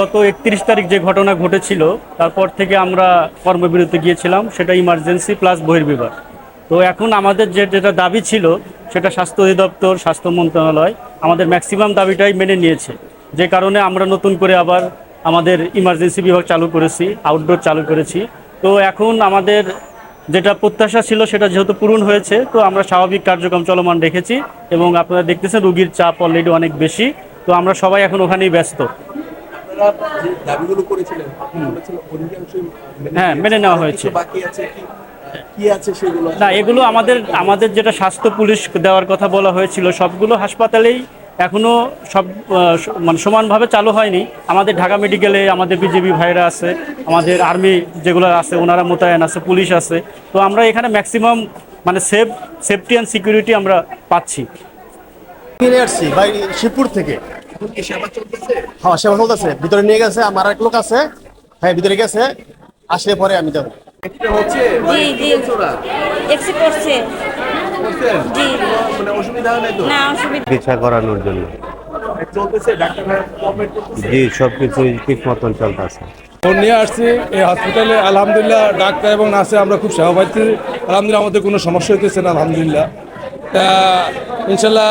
গত একত্রিশ তারিখ যে ঘটনা ঘটেছিল, তারপর থেকে আমরা কর্মবিরতি গিয়েছিলাম, সেটা ইমার্জেন্সি প্লাস বহির্বিভাগ। তো এখন আমাদের যে যেটা দাবি ছিল, সেটা স্বাস্থ্য অধিদপ্তর, স্বাস্থ্য মন্ত্রণালয় আমাদের ম্যাক্সিমাম দাবিটাই মেনে নিয়েছে। যে কারণে আমরা নতুন করে আবার আমাদের ইমার্জেন্সি বিভাগ চালু করেছি আউটডোর চালু করেছি। তো এখন আমাদের যেটা প্রত্যাশা ছিল, সেটা যেহেতু পূরণ হয়েছে, তো আমরা স্বাভাবিক কার্যক্রম চলমান রেখেছি এবং আপনারা দেখতেছেন রুগীর চাপ অলরেডি অনেক বেশি। তো আমরা সবাই এখন ওখানেই ব্যস্ত। আপনারা যে দাবিগুলো করেছিলেন আপনারা বলেছিলেন অধিকাংশই হ্যাঁ, মেনে নেওয়া হয়েছে। বাকি আছে কি? কি আছে সেগুলো? না এগুলো আমাদের আমাদের যেটা স্বাস্থ্য পুলিশ দেওয়ার কথা বলা হয়েছিল সবগুলো হাসপাতালেই এখনও সব মানে সমানভাবে চালু হয়নি। আমাদের ঢাকা মেডিকেলে আমাদের বিজেপি ভাইরা আছে আমাদের আর্মি যেগুলো আছে ওনারা মোতায়েন আছে পুলিশ আছে। তো আমরা এখানে ম্যাক্সিমাম মানে সেফ সেফটি অ্যান্ড সিকিউরিটি আমরা পাচ্ছি। আসছি ভাই শিবপুর থেকে। হ্যাঁ সেবা চলতেছে। ভিতরে নিয়ে গেছে আমার এক লোক আছে। হ্যাঁ ভিতরে গেছে। আসলে পরে আমি যাব। জি জি। এক্সি করছে। জি অসুবিধা নাই তো? না অসুবিধা চিকিৎসা করানোর জন্য। চলতেছে? ডাক্তার ভাই কোঅপারেট করতেছে? জি সব কিছুই ঠিক মতন চলতেছে। ফোন নিয়ে আসছি এই হসপিটালে আলহামদুলিল্লাহ ডাক্তার এবং নার্সে আমরা খুব সেবা পাচ্ছি আলহামদুলিল্লাহ আমাদের কোনো সমস্যা হইতেছে না আলহামদুলিল্লাহ। তা ইনশাল্লাহ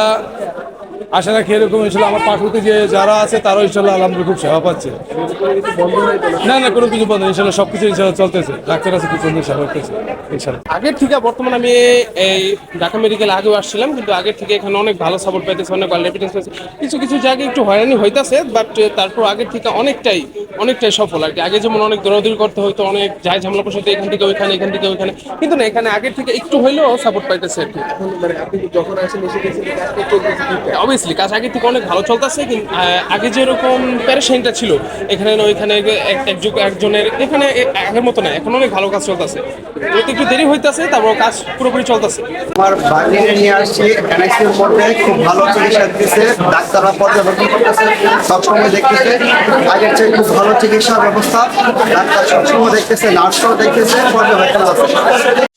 আশা রাখি এরকম ইনশাল্লাহ আমার পাকুতে যে যারা আছে তারাও ইনশাল্লাহ আলহামদুলিল্লাহ খুব সেবা পাচ্ছে। না না কোনো কিছু বন্ধ ইনশাল্লাহ সব কিছু ইনশাল্লাহ চলতেছে। ডাক্তার আছে কিছু সেবা করতেছে ইনশাল্লাহ। আগের থেকে বর্তমানে আমি এই ঢাকা মেডিকেল আগেও আসছিলাম কিন্তু আগের থেকে এখানে অনেক ভালো সাপোর্ট পাইতেছে অনেক ভালো রেপিটেন্স পাইছে কিছু কিছু জায়গায় একটু হয়রানি হইতাছে বাট তারপর আগের থেকে অনেকটাই অনেকটাই সফল। আর কি আগে যেমন অনেক দৌড়াদৌড়ি করতে হতো অনেক যাই ঝামেলা পয়সা এখান থেকে ওইখানে এখান থেকে ওইখানে। কিন্তু না এখানে আগের থেকে একটু হইলেও সাপোর্ট পাইতেছে আর কি। এখন মানে আপনি যখন আসেন এসে গেছেন অবভিয়াসলি কাজ আগে থেকে অনেক ভালো চলতেছে, কিন্তু আগে যেরকম প্যারেশনটা ছিল, এখানে ওইখানে এক- একজনের, এখানে আগের মতো না, এখন অনেক ভালো কাজ চলতেছে। একটু দেরি হইতাছে তারপর কাজ পুরোপুরি চলতেছে। আমার বার্নিংয়ে নিয়ে আসছি এনআইসির মধ্যে খুব ভালো চিকিৎসা দিতেছে, ডাক্তাররা পর্যবেক্ষণ করতেছে, সবসময় দেখতেছে। আগের চেয়ে খুব ভালো চিকিৎসা ব্যবস্থা, ডাক্তার সবসময় দেখতেছে, নার্সরাও দেখতেছে, পর্যবেক্ষণ আছে